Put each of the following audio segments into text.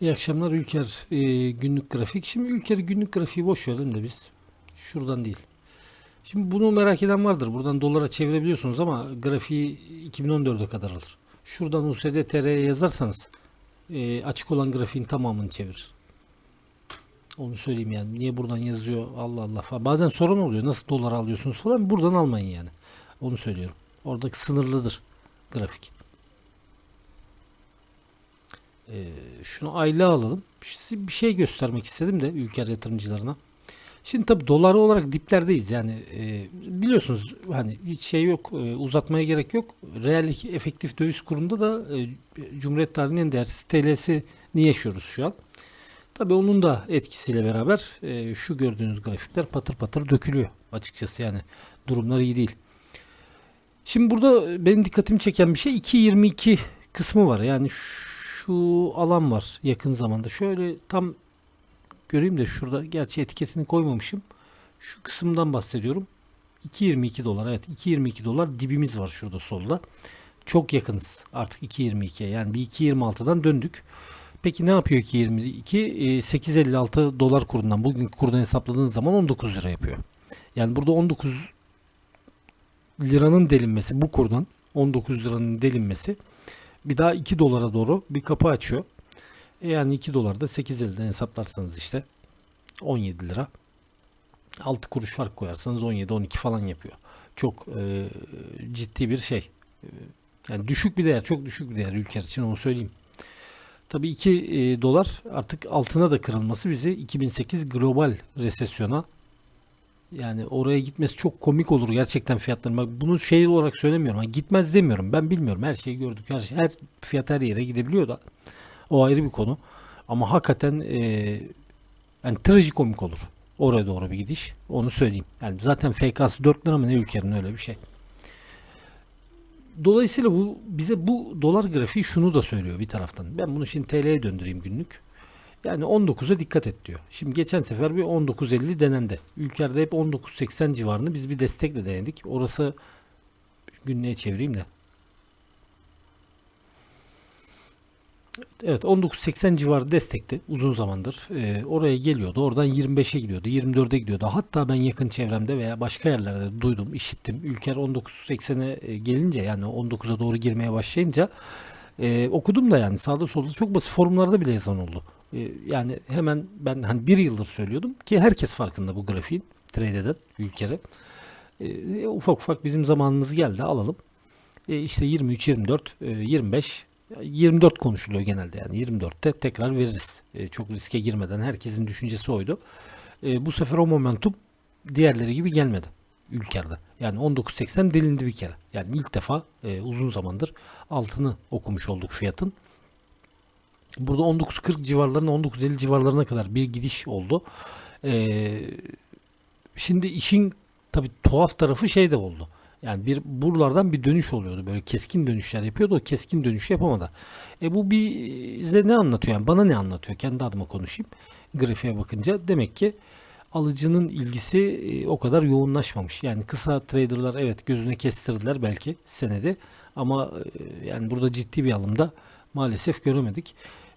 İyi akşamlar Ülker e, günlük grafik. Şimdi Ülker günlük grafiği boş verelim de biz. Şuradan değil. Şimdi bunu merak eden vardır. Buradan dolara çevirebiliyorsunuz ama grafiği 2014'e kadar alır. Şuradan USD TR'ye yazarsanız e, açık olan grafiğin tamamını çevirir. Onu söyleyeyim yani. Niye buradan yazıyor Allah Allah falan. Bazen sorun oluyor. Nasıl dolar alıyorsunuz falan. Buradan almayın yani. Onu söylüyorum. Oradaki sınırlıdır grafik. Ee, şunu aylığa alalım. Size bir şey göstermek istedim de ülke yatırımcılarına. Şimdi tabi doları olarak diplerdeyiz yani e, biliyorsunuz hani hiç şey yok e, uzatmaya gerek yok. Reel efektif döviz kurunda da e, Cumhuriyet tarihinin en değersiz TL'sini yaşıyoruz şu an. Tabi onun da etkisiyle beraber e, şu gördüğünüz grafikler patır patır dökülüyor açıkçası yani durumlar iyi değil. Şimdi burada benim dikkatimi çeken bir şey 2.22 kısmı var yani alan var yakın zamanda. Şöyle tam göreyim de şurada gerçi etiketini koymamışım. Şu kısımdan bahsediyorum. 2.22 dolar evet 2.22 dolar dibimiz var şurada solda. Çok yakınız artık 2.22'ye yani bir 2.26'dan döndük. Peki ne yapıyor 2.22? E, 8.56 dolar kurundan bugün kurdan hesapladığınız zaman 19 lira yapıyor. Yani burada 19 liranın delinmesi bu kurdan 19 liranın delinmesi bir daha 2 dolara doğru bir kapı açıyor. E yani 2 dolar da 8.50'den hesaplarsanız işte 17 lira. 6 kuruş fark koyarsanız 17-12 falan yapıyor. Çok e, ciddi bir şey. E, yani düşük bir değer, çok düşük bir değer ülke için onu söyleyeyim. Tabii 2 e, dolar artık altına da kırılması bizi 2008 global resesyona yani oraya gitmesi çok komik olur gerçekten fiyatların. Bak bunu şey olarak söylemiyorum. Gitmez demiyorum. Ben bilmiyorum. Her şeyi gördük. Her şey, her fiyat her yere gidebiliyor da. O ayrı bir konu. Ama hakikaten e, yani trajikomik olur. Oraya doğru bir gidiş. Onu söyleyeyim. Yani zaten FK'sı 4 lira mı ne ülkenin öyle bir şey. Dolayısıyla bu bize bu dolar grafiği şunu da söylüyor bir taraftan. Ben bunu şimdi TL'ye döndüreyim günlük. Yani 19'a dikkat et diyor. Şimdi geçen sefer bir 19.50 denendi. Ülkelerde hep 19.80 civarını biz bir destekle denedik. Orası günlüğe çevireyim de. Evet 19.80 civarı destekti uzun zamandır. Ee, oraya geliyordu. Oradan 25'e gidiyordu. 24'e gidiyordu. Hatta ben yakın çevremde veya başka yerlerde duydum, işittim. Ülker 19.80'e gelince yani 19'a doğru girmeye başlayınca e, okudum da yani sağda solda çok basit forumlarda bile yazan oldu. E, yani hemen ben hani bir yıldır söylüyordum ki herkes farkında bu grafiğin trade eden ülkere. E, ufak ufak bizim zamanımız geldi alalım. E, işte 23, 24, e, 25 24 konuşuluyor genelde yani 24'te tekrar veririz. E, çok riske girmeden herkesin düşüncesi oydu. E, bu sefer o momentum diğerleri gibi gelmedi ülkerde. Yani 19.80 delindi bir kere. Yani ilk defa e, uzun zamandır altını okumuş olduk fiyatın. Burada 19.40 civarlarına 19.50 civarlarına kadar bir gidiş oldu. E, şimdi işin tabi tuhaf tarafı şey de oldu. Yani bir buralardan bir dönüş oluyordu. Böyle keskin dönüşler yapıyordu. O keskin dönüşü yapamadı. E bu bize ne anlatıyor? Yani bana ne anlatıyor? Kendi adıma konuşayım. Grafiğe bakınca demek ki alıcının ilgisi e, o kadar yoğunlaşmamış. Yani kısa traderlar evet gözüne kestirdiler belki senede ama e, yani burada ciddi bir alımda maalesef göremedik.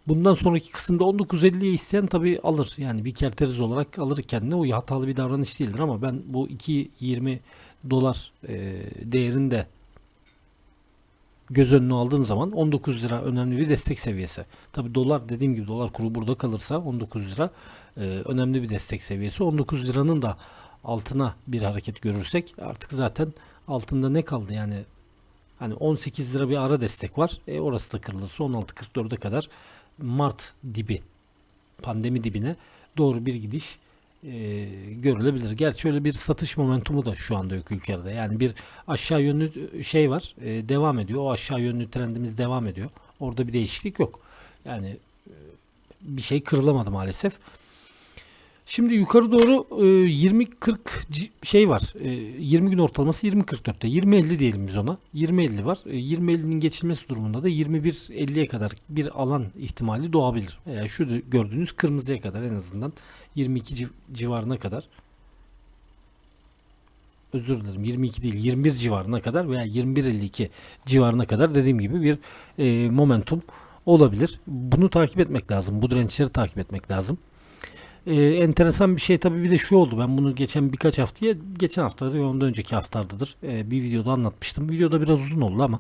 Bundan sonraki kısımda 19.50'ye isteyen tabi alır. Yani bir kerteriz olarak alır kendine. O hatalı bir davranış değildir ama ben bu 2.20 dolar e, değerinde göz önüne aldığım zaman 19 lira önemli bir destek seviyesi. Tabi dolar dediğim gibi dolar kuru burada kalırsa 19 lira e, önemli bir destek seviyesi. 19 liranın da altına bir hareket görürsek artık zaten altında ne kaldı yani hani 18 lira bir ara destek var. E, orası da kırılırsa 16.44'e kadar Mart dibi pandemi dibine doğru bir gidiş e, görülebilir. Gerçi öyle bir satış momentumu da şu anda yok ülkede. Yani bir aşağı yönlü şey var e, devam ediyor. O aşağı yönlü trendimiz devam ediyor. Orada bir değişiklik yok. Yani e, bir şey kırılamadı maalesef. Şimdi yukarı doğru e, 20-40 şey var. E, 20 gün ortalaması 20-44'te. 20-50 diyelim biz ona. 20-50 var. E, 20-50'nin geçilmesi durumunda da 21-50'ye kadar bir alan ihtimali doğabilir. Veya şu gördüğünüz kırmızıya kadar en azından 22 civarına kadar özür dilerim 22 değil 21 civarına kadar veya 21-52 civarına kadar dediğim gibi bir e, momentum olabilir. Bunu takip etmek lazım. Bu dirençleri takip etmek lazım. Ee, enteresan bir şey tabii bir de şu oldu. Ben bunu geçen birkaç haftaya, geçen haftada ve ondan önceki haftalardadır e, bir videoda anlatmıştım. Videoda biraz uzun oldu ama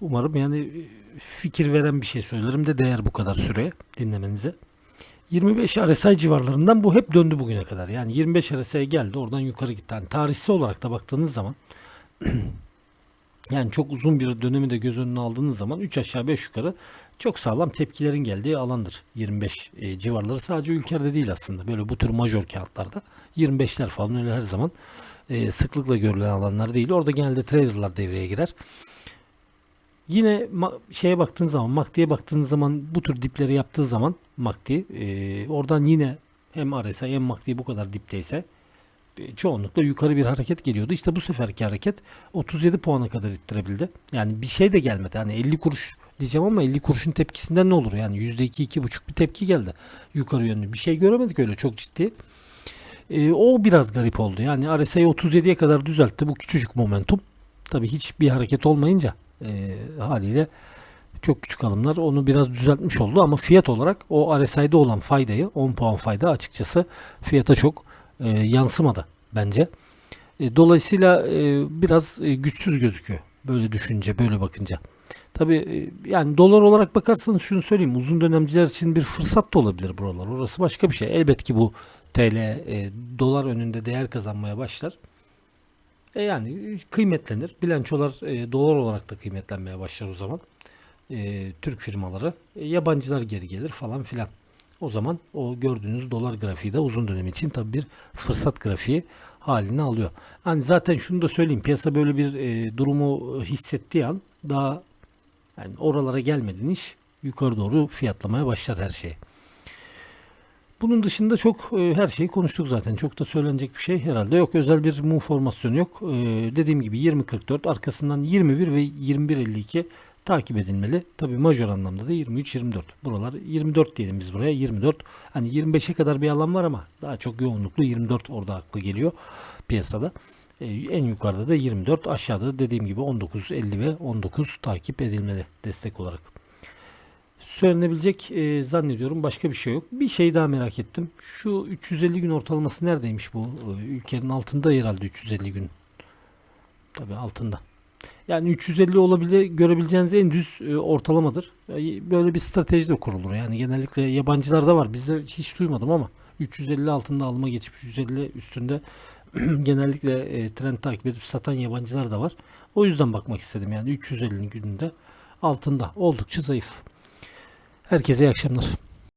umarım yani e, fikir veren bir şey söylerim de değer bu kadar süre dinlemenize. 25 RSI civarlarından bu hep döndü bugüne kadar. Yani 25 RSI geldi oradan yukarı gitti. Yani tarihsel olarak da baktığınız zaman yani çok uzun bir dönemi de göz önüne aldığınız zaman 3 aşağı 5 yukarı çok sağlam tepkilerin geldiği alandır. 25 e, civarları sadece ülkede değil aslında. Böyle bu tür majör kağıtlarda 25'ler falan öyle her zaman e, sıklıkla görülen alanlar değil. Orada genelde traderlar devreye girer. Yine şeye baktığınız zaman, MACD'ye baktığınız zaman bu tür dipleri yaptığı zaman MACD e, oradan yine hem RSI hem MACD bu kadar dipteyse çoğunlukla yukarı bir hareket geliyordu. İşte bu seferki hareket 37 puana kadar ittirebildi. Yani bir şey de gelmedi. Hani 50 kuruş diyeceğim ama 50 kuruşun tepkisinden ne olur? Yani %2 2,5 bir tepki geldi yukarı yönlü. Bir şey göremedik öyle çok ciddi. E, o biraz garip oldu. Yani RSI 37'ye kadar düzeltti bu küçücük momentum. Tabii hiçbir hareket olmayınca e, haliyle çok küçük alımlar onu biraz düzeltmiş oldu ama fiyat olarak o RSI'de olan faydayı 10 puan fayda açıkçası fiyata çok e, yansımadı bence. E, dolayısıyla e, biraz e, güçsüz gözüküyor böyle düşünce böyle bakınca. Tabi yani dolar olarak bakarsanız şunu söyleyeyim uzun dönemciler için bir fırsat da olabilir buralar. Orası başka bir şey. Elbet ki bu TL e, dolar önünde değer kazanmaya başlar. E yani kıymetlenir. Bilançolar e, dolar olarak da kıymetlenmeye başlar o zaman. E, Türk firmaları, e, yabancılar geri gelir falan filan. O zaman o gördüğünüz dolar grafiği de uzun dönem için tabii bir fırsat grafiği halini alıyor. Hani zaten şunu da söyleyeyim. Piyasa böyle bir e, durumu hissettiği an daha yani oralara gelmeden iş yukarı doğru fiyatlamaya başlar her şey. Bunun dışında çok e, her şeyi konuştuk zaten. Çok da söylenecek bir şey herhalde yok. Özel bir mum formasyonu yok. E, dediğim gibi 20.44 arkasından 21 ve 21.52 takip edilmeli. Tabii majör anlamda da 23-24. Buralar 24 diyelim biz buraya 24. Hani 25'e kadar bir alan var ama daha çok yoğunluklu 24 orada aklı geliyor piyasada. E, en yukarıda da 24 aşağıda da dediğim gibi 19.50 ve 19 takip edilmeli destek olarak. Söylenebilecek e, zannediyorum başka bir şey yok. Bir şey daha merak ettim. Şu 350 gün ortalaması neredeymiş bu? E, ülkenin altında herhalde 350 gün. Tabii altında. Yani 350 olabilir görebileceğiniz en düz e, ortalamadır. E, Böyle bir strateji de kurulur. Yani genellikle yabancılarda var. Bizde hiç duymadım ama 350 altında alma geçip 350 üstünde genellikle e, trend takip edip satan yabancılar da var. O yüzden bakmak istedim. Yani 350 gününde altında oldukça zayıf. Herkese iyi akşamlar.